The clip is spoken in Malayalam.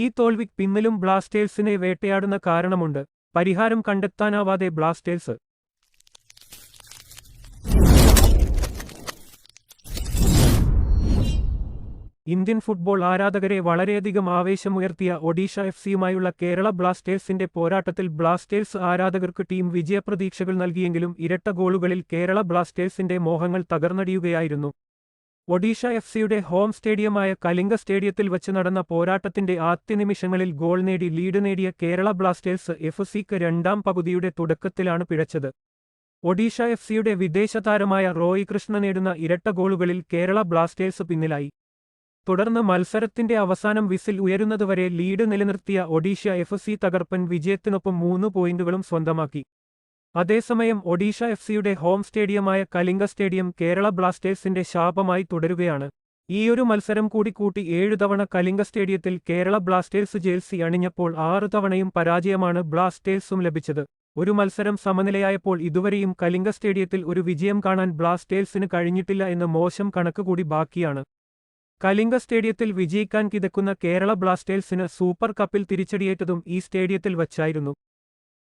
ഈ തോൽവിക്ക് പിന്നിലും ബ്ലാസ്റ്റേഴ്സിനെ വേട്ടയാടുന്ന കാരണമുണ്ട്. പരിഹാരം കണ്ടെത്താനാവാതെ ബ്ലാസ്റ്റേഴ്സ്. ഇന്ത്യൻ ഫുട്ബോൾ ആരാധകരെ വളരെയധികം ആവേശമുയർത്തിയ ഒഡീഷ എഫ് സിയുമായുള്ള കേരള ബ്ലാസ്റ്റേഴ്സിന്റെ പോരാട്ടത്തിൽ ബ്ലാസ്റ്റേഴ്സ് ആരാധകർക്ക് ടീം വിജയപ്രതീക്ഷകൾ നൽകിയെങ്കിലും ഇരട്ട ഗോളുകളിൽ കേരള ബ്ലാസ്റ്റേഴ്സിന്റെ മോഹങ്ങൾ തകർന്നടിയുകയായിരുന്നു. ഒഡീഷ എഫ് സിയുടെ ഹോം സ്റ്റേഡിയമായ കലിംഗ സ്റ്റേഡിയത്തിൽ വച്ച് നടന്ന പോരാട്ടത്തിന്റെ ആദ്യ നിമിഷങ്ങളിൽ ഗോൾ നേടി ലീഡ് നേടിയ കേരള ബ്ലാസ്റ്റേഴ്സ് എഫ് സിക്ക് രണ്ടാം പകുതിയുടെ തുടക്കത്തിലാണ് പിഴച്ചത്. ഒഡീഷ എഫ് സിയുടെ വിദേശ താരമായ റോയ് കൃഷ്ണ നേടുന്ന ഇരട്ട ഗോളുകളിൽ കേരള ബ്ലാസ്റ്റേഴ്സ് പിന്നിലായി. തുടർന്ന് മത്സരത്തിന്റെ അവസാനം വിസിൽ ഉയരുന്നതുവരെ ലീഡ് നിലനിർത്തിയ ഒഡീഷ എഫ് സി തകർപ്പൻ വിജയത്തിനൊപ്പം മൂന്ന് പോയിന്റുകളും സ്വന്തമാക്കി. അതേസമയം ഒഡീഷ എഫ് സിയുടെ ഹോം സ്റ്റേഡിയമായ കലിംഗ സ്റ്റേഡിയം കേരള ബ്ലാസ്റ്റേഴ്സിന്റെ ശാപമായി തുടരുകയാണ്. ഈയൊരു മത്സരം കൂടി കൂട്ടി ഏഴു തവണ കലിംഗ സ്റ്റേഡിയത്തിൽ കേരള ബ്ലാസ്റ്റേഴ്സ് ജേഴ്സി അണിഞ്ഞപ്പോൾ ആറു തവണയും പരാജയമാണ് ബ്ലാസ്റ്റേഴ്സും ലഭിച്ചത്. ഒരു മത്സരം സമനിലയായപ്പോൾ ഇതുവരെയും കലിംഗ സ്റ്റേഡിയത്തിൽ ഒരു വിജയം കാണാൻ ബ്ലാസ്റ്റേഴ്സിന് കഴിഞ്ഞിട്ടില്ല എന്ന് മോശം കണക്കുകൂടി ബാക്കിയാണ്. കലിംഗ സ്റ്റേഡിയത്തിൽ വിജയിക്കാൻ കിതക്കുന്ന കേരള ബ്ലാസ്റ്റേഴ്സിന് സൂപ്പർ കപ്പിൽ തിരിച്ചടിയേറ്റതും ഈ സ്റ്റേഡിയത്തിൽ വച്ചായിരുന്നു.